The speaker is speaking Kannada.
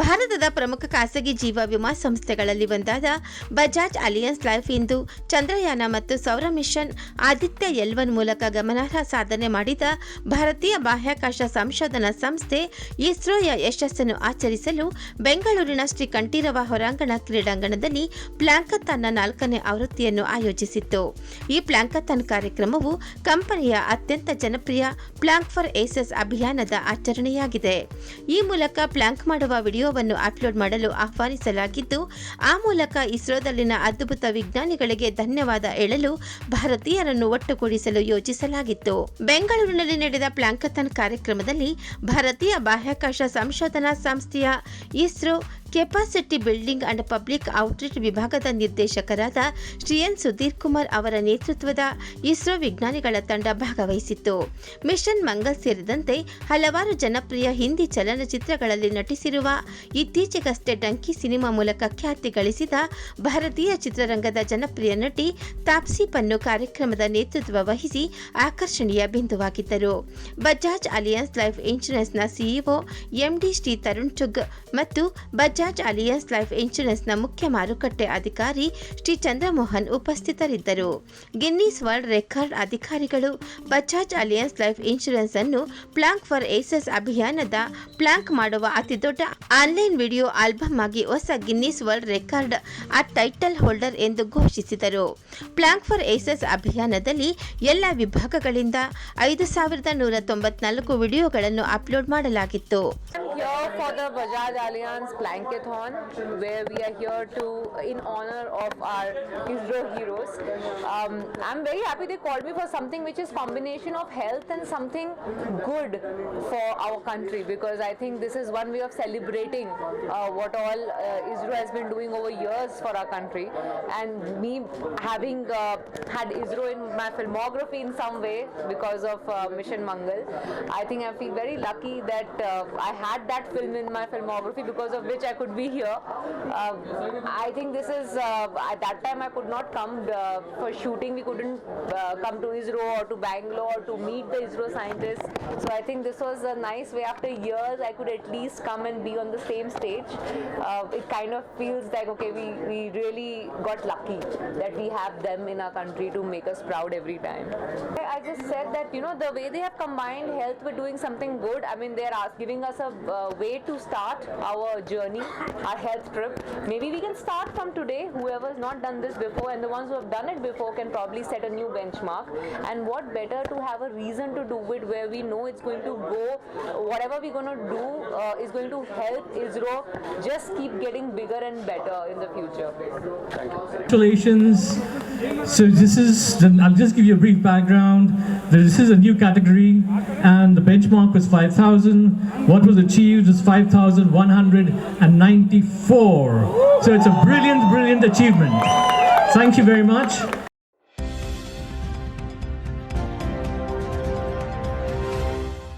ಭಾರತದ ಪ್ರಮುಖ ಖಾಸಗಿ ಜೀವ ವಿಮಾ ಸಂಸ್ಥೆಗಳಲ್ಲಿ ಒಂದಾದ ಬಜಾಜ್ ಅಲಿಯನ್ಸ್ ಲೈಫ್ ಇಂದು ಚಂದ್ರಯಾನ ಮತ್ತು ಸೌರ ಮಿಷನ್ ಆದಿತ್ಯ ಎಲ್ವನ್ ಮೂಲಕ ಗಮನಾರ್ಹ ಸಾಧನೆ ಮಾಡಿದ ಭಾರತೀಯ ಬಾಹ್ಯಾಕಾಶ ಸಂಶೋಧನಾ ಸಂಸ್ಥೆ ಇಸ್ರೋಯ ಯಶಸ್ಸನ್ನು ಆಚರಿಸಲು ಬೆಂಗಳೂರಿನ ಶ್ರೀ ಕಂಠೀರವ ಹೊರಾಂಗಣ ಕ್ರೀಡಾಂಗಣದಲ್ಲಿ ಪ್ಲಾಂಕಥಾನ್ನ ನಾಲ್ಕನೇ ಆವೃತ್ತಿಯನ್ನು ಆಯೋಜಿಸಿತ್ತು. ಈ ಪ್ಲಾಂಕಥಾನ್ ಕಾರ್ಯಕ್ರಮವು ಕಂಪನಿಯ ಅತ್ಯಂತ ಜನಪ್ರಿಯ ಪ್ಲಾಂಕ್ ಫಾರ್ ಏಸಸ್ ಅಭಿಯಾನದ ಆಚರಣೆಯಾಗಿದೆ. ಈ ಮೂಲಕ ಪ್ಲಾಂಕ್ ಮಾಡುವ ವಿಡಿಯೋವನ್ನು ಅಪ್ಲೋಡ್ ಮಾಡಲು ಆಹ್ವಾನಿಸಲಾಗಿದ್ದು, ಆ ಮೂಲಕ ಇಸ್ರೋದಲ್ಲಿನ ಅದ್ಭುತ ವಿಜ್ಞಾನಿಗಳಿಗೆ ಧನ್ಯವಾದ ಹೇಳಲು ಭಾರತೀಯರನ್ನು ಒಟ್ಟುಗೂಡಿಸಲು ಯೋಜಿಸಲಾಗಿತ್ತು. ಬೆಂಗಳೂರಿನಲ್ಲಿ ನಡೆದ ಪ್ಲಾಂಕಥನ್ ಕಾರ್ಯಕ್ರಮದಲ್ಲಿ ಭಾರತೀಯ ಬಾಹ್ಯಾಕಾಶ ಸಂಶೋಧನಾ ಸಂಸ್ಥೆಯ ISRO capacity building and public outreach ವಿಭಾಗದ ನಿರ್ದೇಶಕರಾದ ಶ್ರೀ ಎನ್ ಸುಧೀರ್ ಕುಮಾರ್ ಅವರ ನೇತೃತ್ವದ ಇಸ್ರೋ ವಿಜ್ಞಾನಿಗಳ ತಂಡ ಭಾಗವಹಿಸಿತ್ತು. ಮಿಷನ್ ಮಂಗಲ್ ಸೇರಿದಂತೆ ಹಲವಾರು ಜನಪ್ರಿಯ ಹಿಂದಿ ಚಲನಚಿತ್ರಗಳಲ್ಲಿ ನಟಿಸಿರುವ ಇತ್ತೀಚೆಗಷ್ಟೇ ಡಂಕಿ ಸಿನಿಮಾ ಮೂಲಕ ಖ್ಯಾತಿ ಗಳಿಸಿದ ಭಾರತೀಯ ಚಿತ್ರರಂಗದ ಜನಪ್ರಿಯ ನಟಿ ತಾಪ್ಸಿ ಪನ್ನು ಕಾರ್ಯಕ್ರಮದ ನೇತೃತ್ವ ವಹಿಸಿ ಆಕರ್ಷಣೀಯ ಬಿಂದುವಾಗಿದ್ದರು. ಬಜಾಜ್ ಅಲಿಯನ್ಸ್ ಲೈಫ್ ಇನ್ಶೂರೆನ್ಸ್ನ ಸಿಇಒ ಎಂಡಿ ಶ್ರೀ ತರುಣ್ ಚುಗ್ ಮತ್ತು ಬಜಾಜ್ ಅಲಿಯನ್ಸ್ ಲೈಫ್ ಇನ್ಶೂರೆನ್ಸ್ನ ಮುಖ್ಯ ಮಾರುಕಟ್ಟೆ ಅಧಿಕಾರಿ ಶ್ರೀ ಚಂದ್ರಮೋಹನ್ ಉಪಸ್ಥಿತರಿದ್ದರು. ಗಿನ್ನಿಸ್ ವರ್ಲ್ಡ್ ರೆಕಾರ್ಡ್ ಅಧಿಕಾರಿಗಳು ಬಜಾಜ್ ಅಲಿಯನ್ಸ್ ಲೈಫ್ ಇನ್ಶೂರೆನ್ಸ್ ಅನ್ನು ಪ್ಲಾಂಕ್ ಫಾರ್ ಏಸಸ್ ಅಭಿಯಾನದ ಪ್ಲಾಂಕ್ ಮಾಡುವ ಅತಿದೊಡ್ಡ ಆನ್ಲೈನ್ ವಿಡಿಯೋ ಆಲ್ಬಮ್ ಆಗಿ ಹೊಸ ಗಿನ್ನಿಸ್ ವರ್ಲ್ಡ್ ರೆಕಾರ್ಡ್ ಆ ಟೈಟಲ್ ಹೋಲ್ಡರ್ ಎಂದು ಘೋಷಿಸಿದರು. ಪ್ಲಾಂಕ್ ಫಾರ್ ಏಸಸ್ ಅಭಿಯಾನದಲ್ಲಿ ಎಲ್ಲ ವಿಭಾಗಗಳಿಂದ ಐದು ಸಾವಿರದ ನೂರ ತೊಂಬತ್ನಾಲ್ಕು ವಿಡಿಯೋಗಳನ್ನು ಅಪ್ಲೋಡ್ ಮಾಡಲಾಗಿತ್ತು. Here for the Bajaj Allianz Plankathon, where we are here to, in honor of our ISRO heroes. Um, I'm very happy they called me for something which is combination of health and something good for our country because I think this is one way of celebrating uh, what all uh, ISRO has been doing over years for our country. And me having uh, had ISRO in my filmography in some way because of uh, Mission Mangal, I think I feel very lucky that uh, I had that film in my filmography because of which I could be here. Uh, I think this is uh, at that time I could not come uh, for shooting. We couldn't uh, come to ISRO or to Bangalore to meet the ISRO scientists. So I think this was a nice way. After years, I could at least come and be on the same stage. Uh, it kind of feels like okay, we we really got lucky that we have them in our country to make us proud every time. I I just said that you know the way they have combined health with doing something good. I mean they are giving us a uh, way to start our journey, our health trip. Maybe we can start from today. Whoever's not done this before and the ones who have done it before can probably set a new benchmark. And what better to have a reason to do it where we know it's going to go. Whatever we're going to do uh, is going to help ISRO just keep getting bigger and better in the future. Congratulations. So this is, I'll just give you a brief background. This is a new category and the benchmark was 5,000. What was achieved was 5,194. So it's a brilliant, brilliant achievement. Thank you very much.